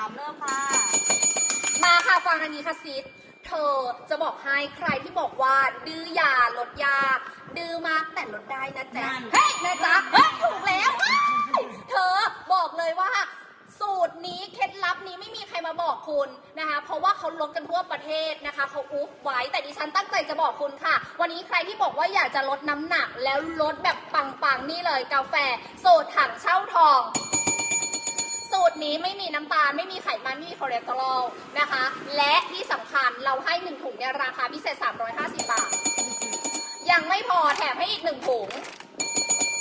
ามเริ่มค่ะ มาค่ะฟังอันนี้ค่ะซิดเธอจะบอกให้ใครที่บอกว่า ดื้อยาลดยากดื้อมากแต่ลดได้นะจ๊ะนั่น เฮ้ยนะจ๊ะเฮ้ยถูกแล้วเฮ้ยเธอบอกเลยว่า สูตรนี้เคล็ดลับนี้ไม่มีใครมาบอกคุณนะคะ เพราะว่าเขาลดกันทั่วประเทศนะคะเขาอุฟไว้แต่ดิฉันตั้งใจจะบอกคุณค่ะ วันนี้ใครที่บอกว่าอยากจะลดน้ำหนักแล้วลดแบบปังๆนี่เลยกาแฟ สูตรถังเช่าทองสูตร นี้ไม่มีน้ำตาล ไม่มีไขมันไม่มีคอเลสเตอรอลนะคะ และที่สำคัญเราให้1ถุงเนี่ยราคาพิเศษ 350 บาท ยังไม่พอแถมให้อีก1ถุง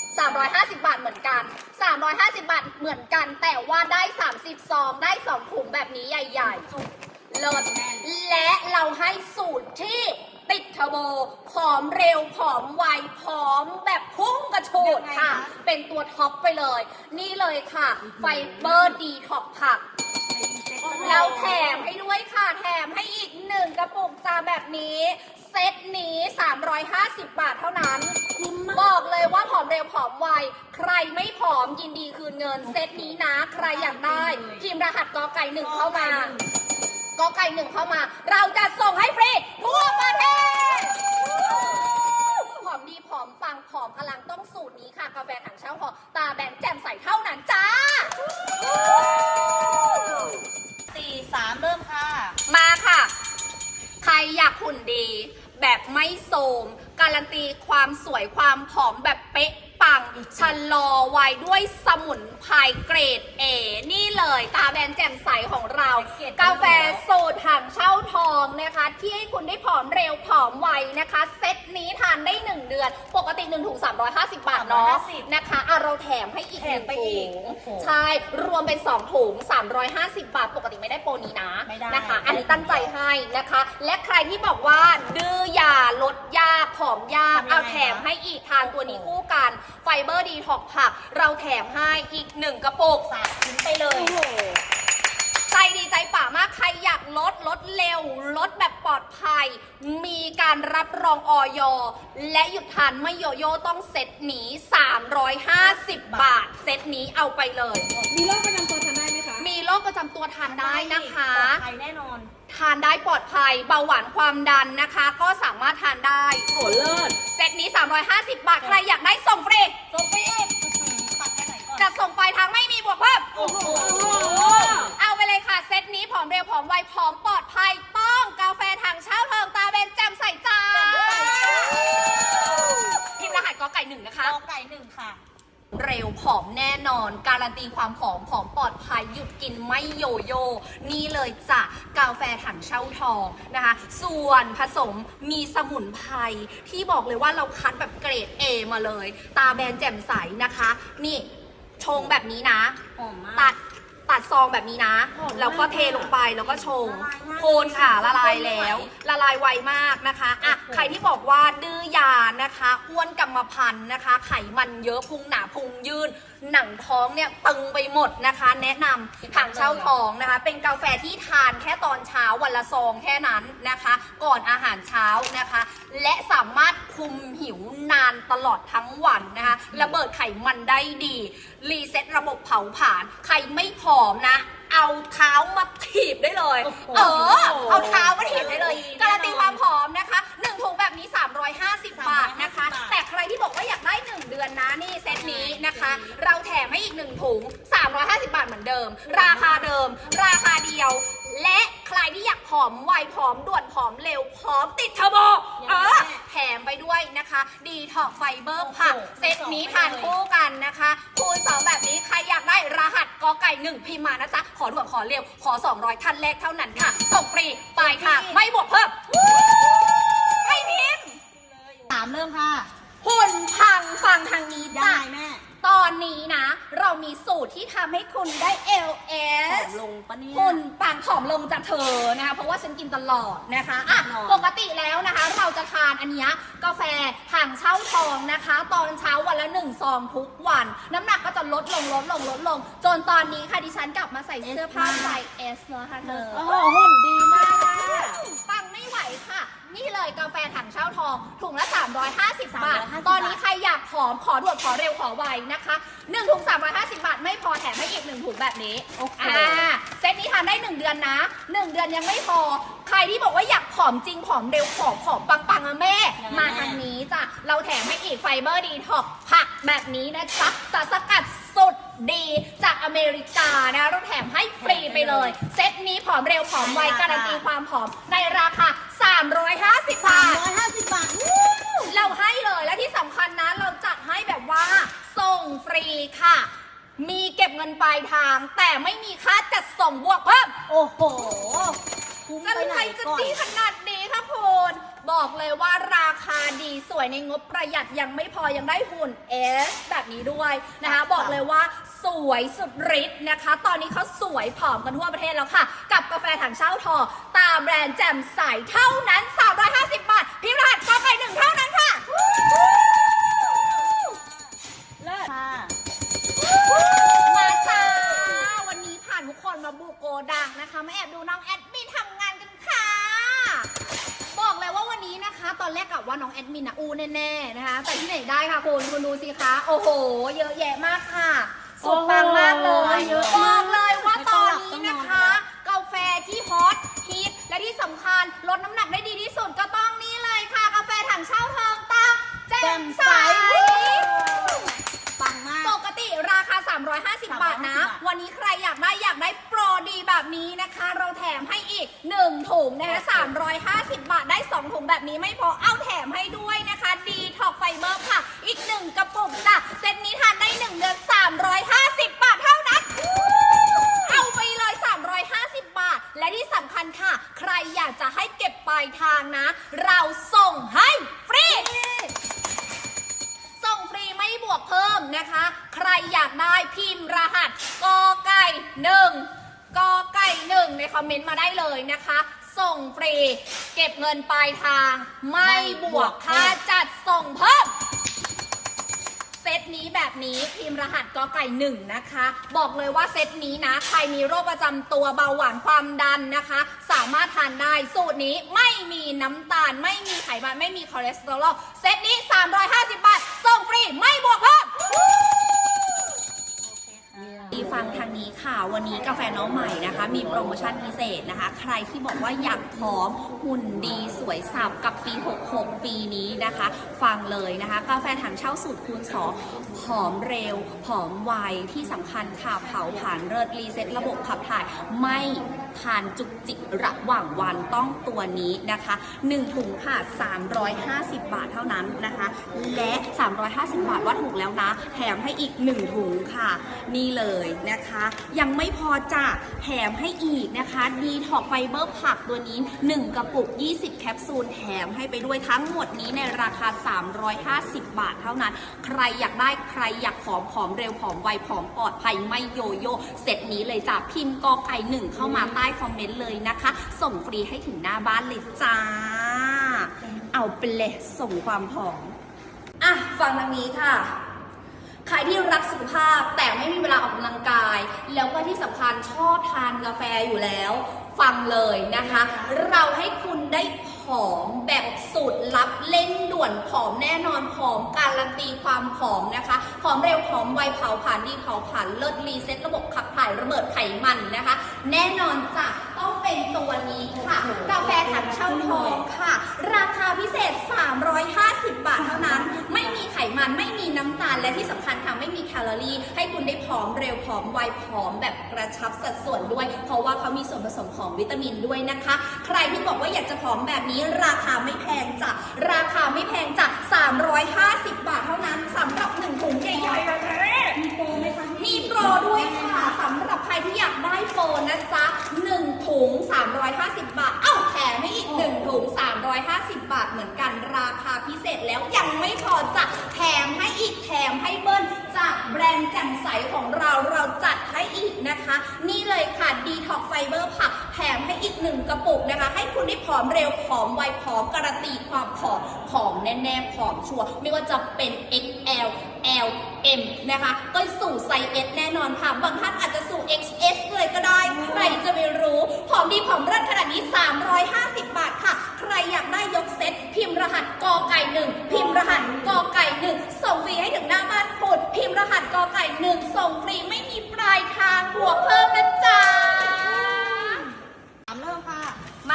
350 บาทเหมือนกัน 350 บาทเหมือนกัน แต่ว่าได้ 30 ซอง ได้ 2 ถุงแบบนี้ใหญ่ๆเลิศและเราให้สูตรที่ ติดเทอร์โบผอมเร็วผอมไวผอมแบบพุ่งกระโฉดยังไงค่ะคะเป็นตัวท็อปไปเลย นี่เลยค่ะ ไฟเบอร์ดีท็อกผักเราแถมให้ด้วยค่ะแถมให้อีกหนึ่งกระปุกจาแบบนี้ เซตนี้ 350 บาทเท่านั้น บอกเลยว่าผอมเร็วผอมไว ใครไม่ผอมยินดีคืนเงิน เซตนี้นะ ใครอยากได้พิมพ์รหัสกอไก่หนึ่งเข้ามา กอไก่หนึ่งเข้ามา เราจะส่งให้ฟรีทั่วประเทศผอมดีผอมปังผอมพลังต้องสูตรนี้ค่ะ กาแฟถังเช่าพอตาแบนแจ่มใสเท่านั้นจ้าสี่สามเริ่มค่ะ มาค่ะ ใครอยากหุ่นดี แบบไม่โทรมการันตีความสวยความผอมแบบเป๊ะปังชะลอวัยด้วยสมุนไพรเกรดเอนี่เลยตาแบนแจ่มใสของเราเกรดกาแฟสูตรถังเช่าทองนะคะ ที่ให้คุณได้ผอมเร็วผอมไวนะคะ เซตนี้ทานได้ 1 เดือน ปกติ1ถุง350 บาทเนาะ350นะคะอะเราแถมให้อีกแถหมนึ่งไปอีกถุงโอ้โหใช่ รวมเป็น 2 ถุง 350 บาท ปกติไม่ได้โปรนี้นะไม่ได้ นะคะ อันนี้ตั้งใจให้นะคะ และใครที่บอกว่าดื้อยาลดยากผอมยากทำยังไงเอาแถมให้อีกทานตัวนี้คู่กัน ไฟเบอร์ดีท็อกผัก เราแถมให้อีก1กระปุก สามชิ้นไปเลยใจดีใจป่ามากใครอยากลดลดเร็ว ลดแบบปลอดภัย มีการรับรองออยและหยุดทานไม่โยโย่ต้องเซตนี้ 350 บาท เซตนี้เอาไปเลย มีโรคประจำตัวทานได้ไหมคะมีโรคประจำตัวทานได้นะคะ ปลอดภัยแน่นอน ทานได้ปลอดภัย เบาหวานความดันนะคะ ก็สามารถทานได้โหเลิศ เซตนี้ 350 บาท ใครอยากได้ส่งฟรี ส่งไปอีก อื้อหือตัดไปไหนก่อนจะส่งปลายทางไม่มีบวกเพิ่ม โอ้โห เอาไปเลยค่ะ เซตนี้ผอมเร็วผอมไวผอมปลอดภัย ต้องกาแฟถังเช่าเทิงตาเบนแจ่มใสจ้าพิมพ์รหัสกอไก่หนึ่งนะคะ กอไก่หนึ่งค่ะ เร็วผอมแน่นอน การันตีความผอมผอมปลอดภัยหยุดกินไม่โยโย่นี่เลยจ้ะกาแฟถังเช่าทองนะคะ ส่วนผสมมีสมุนไพรที่บอกเลยว่าเราคัดแบบเกรด A มาเลย ตาแบนแจ่มใสนะคะ นี่ ชงแบบนี้นะ หอมมาก ตัดตัดซองแบบนี้นะ หอมมากแล้วก็เทลงไปแล้วก็ชง ละลายง่ายโคนค่ะละลายคนไม่แล้วไหวละลายไวมากนะคะอะโอ้โห ใครที่บอกว่าดื้อยานะคะ อ้วนกรรมพันธุ์นะคะ ไขมันเยอะพุงหนาพุงยืน หนังท้องเนี่ยตึงไปหมดนะคะ แนะนำหางเช่าทองนะคะ เป็นกาแฟที่ทานแค่ตอนเช้าวันละซองแค่นั้นนะคะ ก่อนอาหารเช้านะคะ และสามารถคุมหิวนานตลอดทั้งวันนะคะระเบิดไขมันได้ดี รีเซ็ตระบบเผาผลาญใครไม่ผอมนะเอาเท้ามาถีบได้เลยโอ้โหเออ เอาเท้ามาถีบได้เลยดีการันตีแน่นอนความผอมนะคะหนึ่งถุงแบบนี้ 350 บาทนะคะบาทแต่ใครที่บอกว่าอยากได้ 1 เดือนนะนี่เซตนี้นะคะ เราแถมให้อีก 1 ถุง 350 บาทเหมือนเดิม ราคาเดิม ราคาเดียว และใครที่อยากผอมไวผอมด่วนผอมเร็วผอมติดเทอร์โบเออแถมไปด้วยนะคะ ดีท็อกไฟเบอร์ผักโอ้โหเซตนี้ทานคู่กันนะคะคูณสองแบบนี้ใครอยากได้รหัสกอไก่หนึ่งพิมพ์มานะจ๊ะ ขอด่วนขอเร็ว ขอ 200 ท่านแรกเท่านั้นค่ะส่งฟรีปลายทางไม่บวกเพิ่มให้พิมพ์สามเริ่มค่ะหุ่นพังฟังทางนี้ยังจ้ะไงแม่ ตอนนี้นะ เรามีสูตรที่ทำให้คุณได้ ผอ LS มลงปะเนี่ย หุ่นปังผอมลงจากเธอนะคะเพราะว่าฉันกินตลอดนะคะอะแน่นอนปกติแล้วนะคะ เราจะทานอันเนี้ยกาแฟถังเช่าทองนะคะ ตอนเช้าวันละหนึ่งซองทุกวัน น้ำหนักก็จะลดลงลดลงลดลง จนตอนนี้ค่ะดิฉันกลับมาใส่เสื้อผ้าไซส์ S แล้วค่ะเธอ โอ้โหหุ่นดีมาก นี่เลยกาแฟถังเช่าทองถุงละ 350 บาท 350 ตอนนี้ใครอยากผอมขอด่วนขอเร็วขอไวนะคะ1ถุง350 บาท ไม่พอแถมให้อีก1ถุงแบบนี้โอ้โหอ่าเซตนี้านได้ 1 เดือนนะ 1 เดือนยังไม่พอ ใครที่บอกว่าอยากผอมจริงผอมเร็วผอมผอมปังๆอะแม่มาทางนี้จ้ะเราแถมให้อีกไฟเบอร์ดีท็อกผักแบบนี้นะจ๊ะสารสกัดสุ ดดีจากอเมริกานะเราแถมให้ฟรีไปเลย เซตนี้ผอมเร็วผอมไวการันตีความผอมในราคา 350สาบามทร้อยห้าสิบบาท เราให้เลยและที่สำคัญนะเราจัดให้แบบว่าส่งฟรีค่ะ มีเก็บเงินปลายทาง แต่ไม่มีค่าจัดส่งบวกเพิ่มโอ้โหคุ้มจะไปไหนไรจะก่อนดีขนาดนี้ค่ะคุณ บอกเลยว่าราคาดีสวยในงบประหยัดยังไม่พอยังได้หุ่น S แบบนี้ด้วยนะคะ บอกเลยว่าสวยสุดฤทธิ์นะคะ ตอนนี้เขาสวยผอมกันทั่วประเทศแล้วค่ะ กับกาแฟถังเช่าทอ ตามแบรนด์แจ่มใสเท่านั้น 350 บาทพิมพ์รหัสกอไก่หนึ่งเท่านั้นค่ะ แอดมินนะอูแน่ๆนะคะ แต่ที่ไหนได้ค่ะคุณคุณดูสิคะโอ้โห เยอะแยะมากค่ะสุดปังมากเลยเยอะบมาอกกเลยว่าไม่ตต้อองนหลับนี้ต้องนอนนะคะ กาแฟที่ฮอตฮิตและที่สำคัญลดน้ำหนักได้ดีที่สุดก็ต้องนี่เลยค่ะ กาแฟถังเช่าทองตาแจ่มใส ปังมาก ปกติราคา 350 บาทนะ วันนี้ใครอยากได้อยากได้โปรดีแบบ นี้นะคะ เราแถมให้อีก 1 ถุงนะคะ350 บาทได้ 2 ถุงแบบนี้ไม่พอเอาแถมให้ด้วยนะคะดีท็อกไฟเบอร์ค่ะ อีก 1 กระปุกจ้ะเซตนี้ทานได้ 1 เดือน 350 บาทเท่านั้นเอาไปเลย 350 บาท และที่สำคัญค่ะ ใครอยากจะให้เก็บปลายทางนะ เราส่งให้ฟรีส่งฟรีไม่บวกเพิ่มนะคะ ใครอยากได้พิมพ์รหัสกอไก่หนึ่ง กอไก่หนึ่งในคอมเมนต์มาได้เลยนะคะ ส่งฟรี เก็บเงินปลายทาง ไม่บวกค่าจัดส่งเพิ่มเซตนี้แบบนี้พิมพ์รหัสกอไก่หนึ่งนะคะ บอกเลยว่าเซตนี้นะ ใครมีโรคประจำตัวเบาหวานความดันนะคะ สามารถทานได้สูตรนี้ไม่มีน้ำตาล ไม่มีไขมันไม่มีคอเลสเตอรอลเซตนี้ 350 บาท ส่งฟรีไม่บวกเพิ่ม ฟังทางนี้ค่ะ วันนี้กาแฟน้องใหม่นะคะ มีโปรโมชั่นพิเศษนะคะ ใครที่บอกว่าอยากผอมหุ่นดีสวยสับกับปี 66 ปีนี้นะคะ ฟังเลยนะคะ กาแฟถังเช่าสูตรคูณ2หอมเร็วหอมไวที่สำคัญค่ะเผาผลาญเลิศรีเซ็ตระบบขับถ่ายไม่ ทานจุกจิกระหว่างวันต้องตัวนี้นะคะ 1 ถุงค่ะ 350 บาทเท่านั้นนะคะ และ 350 บาทว่าถูกแล้วนะ แถมให้อีก 1 ถุงค่ะ นี่เลยนะคะ ยังไม่พอจ้ะแถมให้อีกนะคะดีท็อกไฟเบอร์ผักตัวนี้ 1 กระปุก 20 แคปซูลแถมให้ไปด้วยทั้งหมดนี้ในราคา 350 บาทเท่านั้น ใครอยากได้ใครอยากผอมผอมเร็วผอมไวผอมปลอดภัยไม่โยโย่เสร็จนี้เลยจ้ะพิมพ์กอไก่หนึ่งเข้ามาใต้คอมเมนต์เลยนะคะ ส่งฟรีให้ถึงหน้าบ้านเลยจ้า เอาไปเลยส่งความผอมอะฟังทางนี้ค่ะใครที่รักสุขภาพแต่ไม่มีเวลาออกกำลังกาย แล้วก็ที่สำคัญชอบทานกาแฟอยู่แล้ว ฟังเลยนะคะ เราให้คุณได้ผอมแบบสูตรลับเล่น ด่วนผอมแน่นอนผอมการันตีความผอมนะคะผอมเร็วผอมไวเผาผ่านดีเผาผ่านเลิศรีเซ็ตระบบขับถ่ายระเบิดไขมันนะคะ แน่นอนจ้ะต้องเป็นตัวนี้ค่ะกาแฟถังเช่าทองค่ะ ราคาพิเศษ 350 บาทเท่านั้น ไม่มีไขมันไม่มีน้ำตาลและที่สำคัญค่ะไม่มีแคลอรี่ ให้คุณได้ผอมเร็วผอมไวผอมแบบกระชับสัดส่วนด้วย เพราะว่าเขามีส่วนผสมของวิตามินด้วยนะคะ ใครที่บอกว่าอยากจะผอมแบบนี้ราคาไม่แพงจ้ะราคาไม่แพงจ้ะ350 บาทเท่านั้นสำหรับหนึ่งถุงใหญ่ๆแบบนี้มีโปรไหมคะมีโปรด้วยค่ะสำหรับใครที่อยากได้โปรนะจ๊ะหนึ่งถุง 350 บาท เอ้าแถมให้อีกหนึ่งถุง 350 บาทเหมือนกันราคาพิเศษแล้วยังไม่พอจ้ะแถมให้อีกแถมให้เบิ้ลจากแบรนด์แจ่มใสของเราเราจัดให้อีกนะคะ นี่เลยค่ะดีท็อกไฟเบอร์ อีกหนึ่งกระปุกนะคะ ให้คุณได้ผอมเร็วผอมไวผอมการันตีความผอมผอมแน่ๆผอมชัวร์ไม่ว่าจะเป็น XL L M นะคะ ก็สู่ไซส์ S แน่นอนค่ะ บางท่านอาจจะสู่ XS เลยก็ได้ ใครจะไปรู้ผอมดีผอมเลิศขนาดนี้ 350 บาทค่ะ ใครอยากได้ยกเซตพิมพ์รหัสกอไก่หนึ่งพิมพ์รหัสกอไก่หนึ่งส่งฟรีให้ถึงหน้าบ้านคุณพิมพ์รหัสกอไก่หนึ่งส่งฟรีไม่มีปลายทางบวกเพิ่มนะจ๊ะ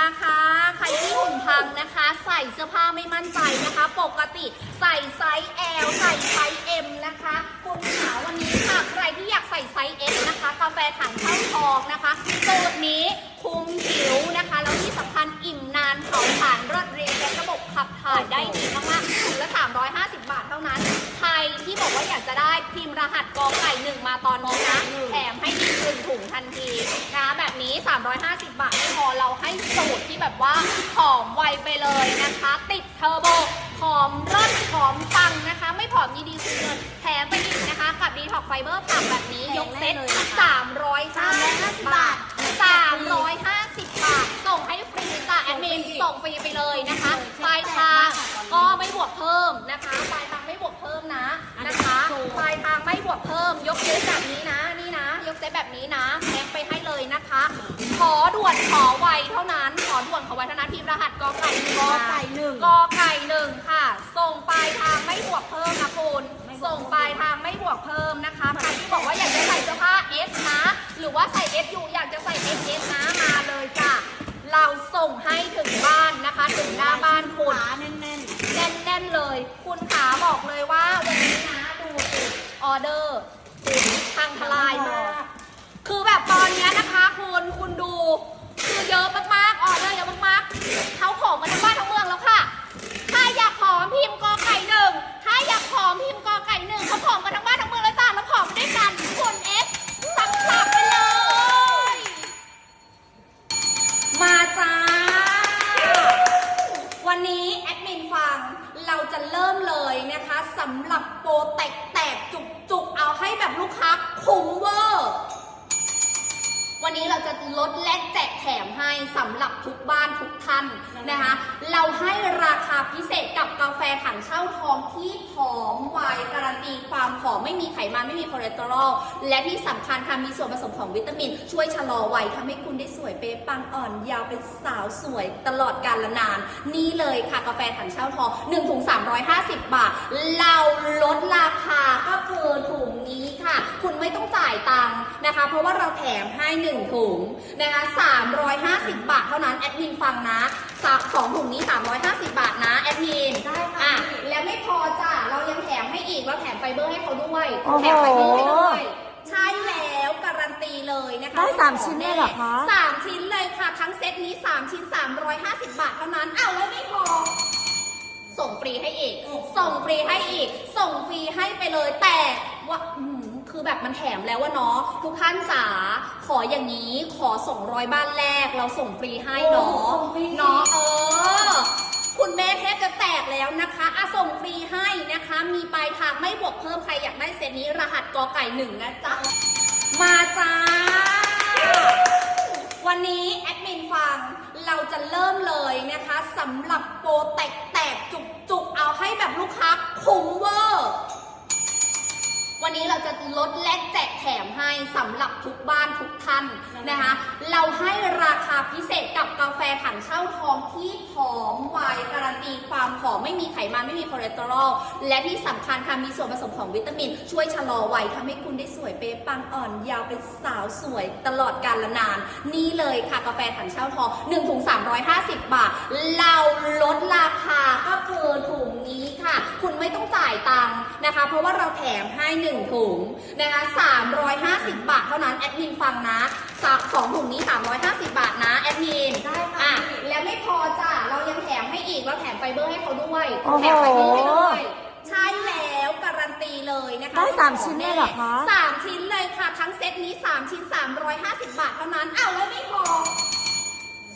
มาคะใครที่หุ่นพังนะคะ ใส่เสื้อผ้าไม่มั่นใจนะคะ ปกติใส่ไซส์ L ใส่ไซส์ M นะคะ คุณขาวันนี้ค่ะ ใครที่อยากใส่ไซส์ S นะคะ กาแฟถังเท่าทองนะคะสูตรนี้คุมผิวนะคะ แล้วที่สำคัญอิ่มนานเผาผ่านรวดเร็วและระบบขับถ่ายได้ดีมากๆถุงละ 350 บาทเท่านั้น ใครที่บอกว่าอยากจะได้พิมพ์รหัสกองไก่หนึ่งมาตอนนี้นะ แถมให้ดีกหนึ่งถุงทันทีนะแบบนี้ 350 บาทไม่พ ให้สูตรที่แบบว่าหอมไวไปเลยนะคะ ติดเทอร์โบหอมรสหอมปังนะคะ ไม่ผอมยีดีสุดเลยแถมไปอีกนะคะ กับดีท็อกไฟเบอร์ผักแบบนี้ยกเซ็ต350บาท 350 บาท ส่งให้ฟรีจ้ะแอดมินส่งฟรีไปเลยนะคะปลายทางก็ไม่บวกเพิ่มนะคะปลายทางไม่บวกเพิ่มนะนะคะปลายทางไม่บวกเพิ่ม ยกเซตแบบนี้นะนี่นะ ยกเซตแบบนี้นะแพ็ค ไวเท่านั้น ขอด่วนขอไวเท่านั้นพิมพ์รหัสกอไก่หนึ่งกอมาไก่หนึ่ง กอไก่หนึ่งค่ะ ส่งปลายทางไม่บวกเพิ่มนะคุณส่งปลายทางไม่บวกเพิ่มนะคะ ใครที่บอกว่าอยากจะใส่เสื้อผ้า S นะ หรือว่าใส่ S อยู่อยากจะใส่ S S นะ มาเลยจ้ะ เราส่งให้ถึงบ้านนะคะ ถึงหน้าบ้านคุณ ขาแน่นแน่นๆเลย คุณขาบอกเลยว่าวันนี้นะ ดูสิออเดอร์ทางทลายมาก คือแบบตอนเนี้ยนะคะคุณคุณดู คือเยอะมากๆออเดอร์เยอะมากๆ เขาของกันทั้งบ้านทั้งเมืองแล้วค่ะ ถ้าอยากผอมพิมพ์กอไก่หนึ่ง ถ้าอยากผอมพิมพ์กอไก่หนึ่งเขาผอมกันทั้งบ้านทั้งเมืองแล้วจ้าแล้วผอมไปด้วยกันคุณเอสสับๆไปเลย มาจ้า วันนี้แอดมินฟังเราจะเริ่มเลยนะคะสำหรับโปรแตกแตกๆ เอาให้แบบลูกค้าคุ้มเวอร์ วันนี้เราจะลดและแจกแถมให้ สำหรับทุกบ้านทุกท่านนะคะ เราให้ราคาพิเศษกับกาแฟถังเช่าทองที่หอมไวการันตีความหอมไม่มีไขมันไม่มีคอเลสเตอรอลและที่สำคัญค่ะมีส่วนผสมของวิตามิน ช่วยชะลอวัยทำให้คุณได้สวยเป๊ะปังอ่อนยาวเป็นสาวสวยตลอดกาลนาน นี่เลยค่ะกาแฟถังเช่าทอง1ถุง350 บาท เราลดราคาก็คือ ค่ะคุณไม่ต้องจ่ายตังค์นะคะ เพราะว่าเราแถมให้ 1 ถุงนะคะ350 บาทเท่านั้นแอดมินฟังนะสะสองถุงนี้ 350 บาทนะแอดมินได้ค่ะอะแล้วไม่พอจ้ะเรายังแถมให้อีกเราแถมไฟเบอร์ให้เขาด้วยโอ้โห แถมไฟเบอร์ให้ด้วยใช่แล้วการันตีเลยนะคะได้สามชิ้นเลยเหรอคะ สามชิ้นเลยค่ะ ทั้งเซตนี้ 3 ชิ้น 350 บาทเท่านั้นอ้าวแล้วไม่พอ ส่งฟรีให้อีก ส่งฟรีให้อีก ส่งฟรีให้ไปเลยแต่ว่าอืม คือแบบมันแถมแล้วว่าเนาะทุกท่านจ๋าขออย่างนี้ขอส่งร้อยบ้านแรกเราส่งฟรีให้เนาะโอ้ส่งฟรีเนาะเออ คุณแม่แทบจะแตกแล้วนะคะอะส่งฟรีให้นะคะ มีปลายทางไม่บวกเพิ่มใครอยากได้เซตนี้รหัสกอไก่หนึ่งนะจ๊ะ มาจ้า วันนี้แอดมินฟังเราจะเริ่มเลยนะคะสำหรับโปรแตกแตกจุกจุกๆเอาให้แบบลูกค้าคุ้มเวอร์ วันนี้เราจะลดและแจกแถมให้สำหรับทุกบ้านทุกท่านนะคะ เราให้ราคาพิเศษกับกาแฟถังเช่าทองที่หอมไวการันตีความหอมไม่มีไขมันไม่มีคอเลสเตอรอลและที่สำคัญค่ะมีส่วนผสมของวิตามิน ช่วยชะลอวัยทำให้คุณได้สวยเป๊ะปังอ่อนยาวเป็นสาวสวยตลอดกาลนาน นี่เลยค่ะกาแฟถังเช่าทอง1ถุง350 บาท เราลดราคาก็คือถุงนี้ค่ะ คุณไม่ต้องจ่ายตังค์นะคะ เพราะว่าเราแถมให้1ถุงนะคะ350 บาทเท่านั้นแอดมินฟังนะสะสองถุงนี้ 350 บาทนะแอดมินได้ค่ะอะ แล้วไม่พอจ้ะเรายังแถมให้อีกเราแถมไฟเบอร์ให้เขาด้วยโอ้โหแถมไฟเบอร์ให้ด้วยใช่แล้วการันตีเลยนะคะได้สามชิ้นเลยเหรอคะสามชิ้นเลยค่ะ ทั้งเซตนี้3ชิ้น350บาทเท่านั้นอ้าวแล้วไม่พอ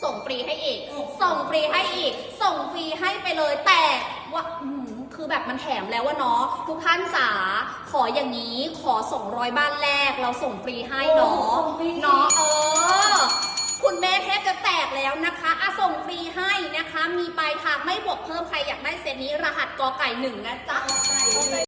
ส่งฟรีให้อีก ส่งฟรีให้อีก ส่งฟรีให้ไปเลยแต่ว่าอืม คือแบบมันแถมแล้วว่าเนาะทุกท่านจ๋าขออย่างนี้ขอส่งร้อยบ้านแรก เราส่งฟรีให้เนาะโอ้ส่งฟรีเนาะเออ คุณแม่แทบจะแตกแล้วนะคะอะส่งฟรีให้นะคะ มีปลายทางไม่บวกเพิ่มใครอยากได้เซตนี้รหัสกอไก่หนึ่งนะจ๊ะ